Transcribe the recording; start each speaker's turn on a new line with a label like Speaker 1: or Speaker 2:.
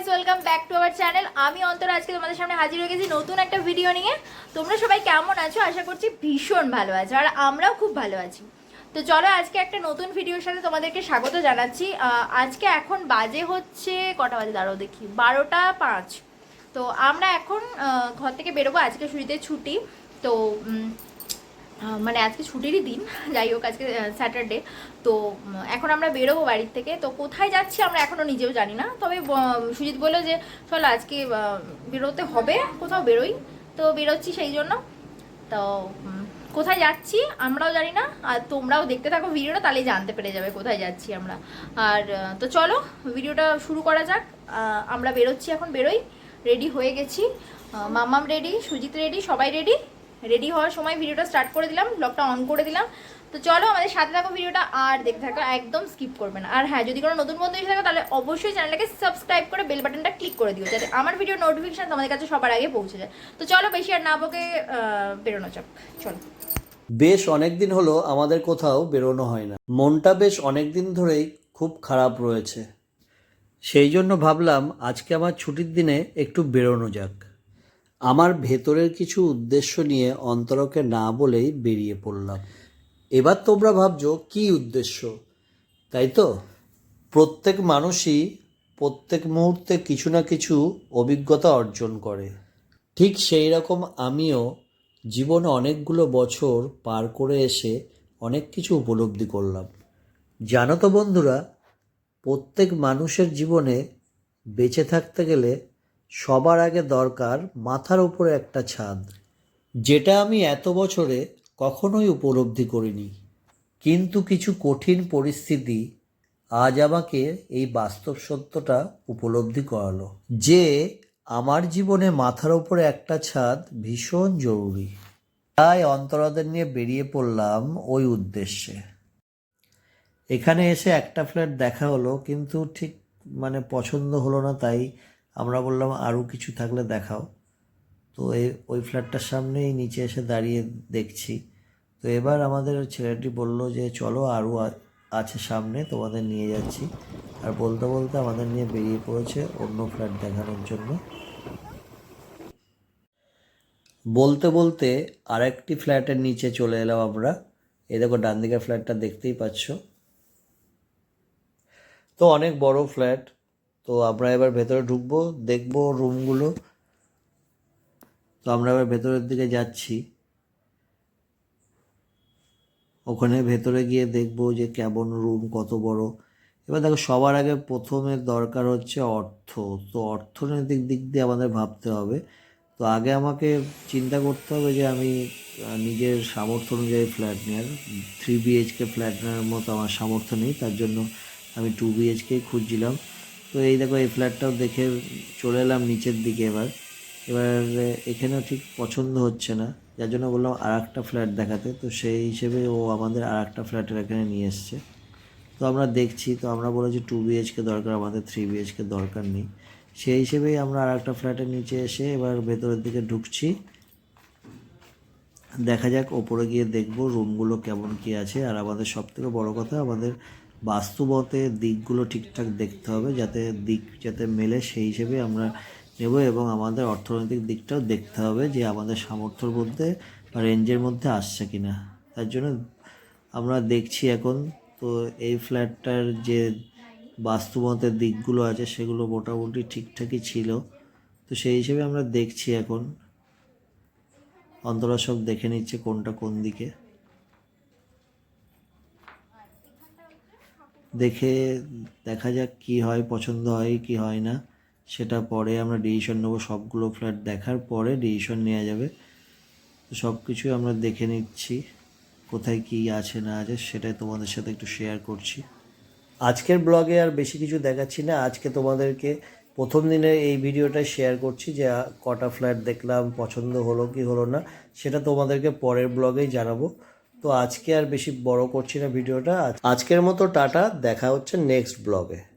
Speaker 1: Guys welcome back to our channel আমি অন্তর, আজকে তোমাদের সামনে হাজির হয়ে গেছি নতুন একটা ভিডিও নিয়ে। তোমরা সবাই কেমন আছো? আশা করছি ভীষণ ভালো আছো, আর আমরাও খুব ভালো আছি। তো চলো আজকে একটা নতুন ভিডিওর সাথে তোমাদেরকে স্বাগত জানাচ্ছি। আজকে এখন বাজে হচ্ছে কটা বাজে? দাঁড়াও দেখি, বারোটা পাঁচ। তো আমরা এখন ঘর থেকে বেরোবো, আজকে শুরুতে ছুটি। তো মানে আজকে ছুটিরই দিন, যাই হোক আজকে স্যাটারডে তো এখন আমরা বেরোবো বাড়ির থেকে, তো কোথায় যাচ্ছি আমরা এখনও নিজেও জানি না, তবে সুজিত বলল যে, চলো আজকে বেরোতে হবে, কোথাও বেরোই, তো বেরোচ্ছি সেই জন্য, তো কোথায় যাচ্ছি আমরাও জানি না, আর তোমরাও দেখতে থাকো ভিডিওটা, তাহলেই জানতে পেরে যাবে কোথায় যাচ্ছি আমরা, আর তো চলো, ভিডিওটা শুরু করা যাক আমরা বেরোচ্ছি এখন, বেরোই রেডি হয়ে গেছি মামাম রেডি সুজিত রেডি সবাই রেডি রেডি হওয়ার সময় ভিডিওটা স্টার্ট করে দিলাম ব্লগটা অন করে দিলাম। তো চলো আমাদের সাথে থাকো ভিডিওটা আর দেখতে থাকো, একদম স্কিপ করবে না। আর হ্যাঁ যদি কোনো নতুন বন্ধু এসে থাকো, তাহলে অবশ্যই চ্যানেলটাকে সাবস্ক্রাইব করে বেল বাটনটা ক্লিক করে দিও, যাতে আমার ভিডিও নোটিফিকেশন তোমাদের কাছে সবার আগে পৌঁছে যায়। তো চলো বেশি আর না বকে বেরোনো যাক, চলো।
Speaker 2: বেশ অনেক দিন হলো আমাদের কোথাও বেরোনো হয় না। মনটা বেশ অনেক দিন ধরেই খুব খারাপ রয়েছে। সেই জন্য ভাবলাম আজকে আমার ছুটির দিনে একটু বেরোনো যাক। আমার ভেতরের কিছু উদ্দেশ্য নিয়ে অন্তরকে না বলেই বেরিয়ে পড়লাম। এবার তোমরা ভাবছ, কি উদ্দেশ্য? তাই তো? প্রত্যেক মানুষই প্রত্যেক মুহূর্তে কিছু না কিছু অভিজ্ঞতা অর্জন করে। ঠিক সেই রকম আমিও জীবনে অনেকগুলো বছর পার করে এসে অনেক কিছু উপলব্ধি করলাম। জানো তো বন্ধুরা, প্রত্যেক মানুষের জীবনে বেঁচে থাকতে গেলে সবার আগে দরকার মাথার উপরে একটা ছাদ, যেটা আমি এত বছরে কখনোই উপলব্ধি করিনি। কিন্তু কিছু কঠিন পরিস্থিতি আজ আমাকে এই বাস্তব সত্যটা উপলব্ধি করালো, যে আমার জীবনে মাথার উপরে একটা ছাদ ভীষণ জরুরি। তাই অন্তরাদের নিয়ে বেরিয়ে পড়লাম ওই উদ্দেশ্যে। এখানে এসে একটা ফ্ল্যাট দেখা হলো, কিন্তু ঠিক মানে পছন্দ হলো না, তাই আমরা বললাম, আরও কিছু থাকলে দেখাও। তো এই ওই ফ্ল্যাটটার সামনেই নিচে এসে দাঁড়িয়ে দেখছি। তো এবার আমাদের ছেলেটি বলল যে, চলো আরও আছে সামনে, তোমাদের নিয়ে যাচ্ছি। আর বলতে বলতে আমাদের নিয়ে বেরিয়ে পড়েছে অন্য ফ্ল্যাট দেখানোর জন্য। বলতে বলতে আরেকটি ফ্ল্যাটের নিচে চলে এলাম আমরা। এই দেখো ডান দিকের ফ্ল্যাটটা দেখতেই পাচ্ছ। তো অনেক বড় ফ্ল্যাট তো আমরা এবার ভেতরে ঢুকবো, দেখব রুমগুলো তো আমরা এবার ভেতরের দিকে যাচ্ছি। ওখানে ভেতরে গিয়ে দেখব যে কেমন রুম কত বড়। এবার দেখো, সবার আগে প্রথমে দরকার হচ্ছে অর্থ। তো অর্থনৈতিক দিক দিয়ে আমাদের ভাবতে হবে। তো আগে আমাকে চিন্তা করতে হবে যে আমি নিজের সামর্থ্য অনুযায়ী ফ্ল্যাট নেওয়ার থ্রি বিএইচকে ফ্ল্যাট নেওয়ার মতো আমার সামর্থ্য নেই, তার জন্য আমি টু বিএইচকেই খুঁজছিলাম। তো এই দেখো, এই ফ্ল্যাটটাও দেখে চলে এলাম নিচের দিকে এবার। এবার এখানেও ঠিক পছন্দ হচ্ছে না। যার জন্য বললাম আর একটা ফ্ল্যাট দেখাতে। তো সেই হিসেবে ও আমাদের আর একটা ফ্ল্যাটের এখানে নিয়ে এসছে। তো আমরা দেখছি, তো আমরা বলেছি টু বিএইচকে দরকার, আমাদের থ্রি বিএইচকে দরকার নেই। সেই হিসেবেই আমরা আর একটা ফ্ল্যাটের নিচে এসে এবার ভেতরের দিকে ঢুকছি। দেখা যাক, ওপরে গিয়ে দেখব রুমগুলো কেমন কি আছে। আর আমাদের সব থেকে বড় কথা, আমাদের বাস্তুমতে দিকগুলো ঠিকঠাক দেখতে হবে যাতে দিক যাতে মেলে সেই হিসেবে আমরা নেব এবং আমাদের অর্থনৈতিক দিকটাও দেখতে হবে যে আমাদের সামর্থ্যর মধ্যে বা রেঞ্জের মধ্যে আসছে কিনা। তার জন্য আমরা দেখছি এখন তো এই ফ্ল্যাটটার যে বাস্তুমতের দিকগুলো আছে সেগুলো মোটামুটি ঠিকঠাকই ছিল। তো সেই হিসেবে আমরা দেখছি এখন। অন্তরা সব দেখে নিচ্ছে কোনটা কোন দিকে। দেখে দেখা যাক কি হয়, পছন্দ হয়, কি হয় না। সেটা পরে আমরা ডিসিশন নেব। সবগুলো ফ্ল্যাট দেখার পরে ডিসিশন নেওয়া যাবে। তো সব কিছুই আমরা দেখে নিচ্ছি, কোথায় কি আছে, না আছে, সেটাই তোমাদের সাথে একটু শেয়ার করছি। আজকের ব্লগে আর বেশি কিছু দেখাচ্ছি না। আজকে তোমাদেরকে প্রথম দিনে এই ভিডিওটা শেয়ার করছি যে কটা ফ্ল্যাট দেখলাম, পছন্দ হলো কি হলো না, সেটা তোমাদেরকে পরের ব্লগেই জানাব। তো আজকে আর বেশি বড় করছি না ভিডিওটা। আজ- আজকের মতো টাটা, দেখা হচ্ছে নেক্সট ব্লগে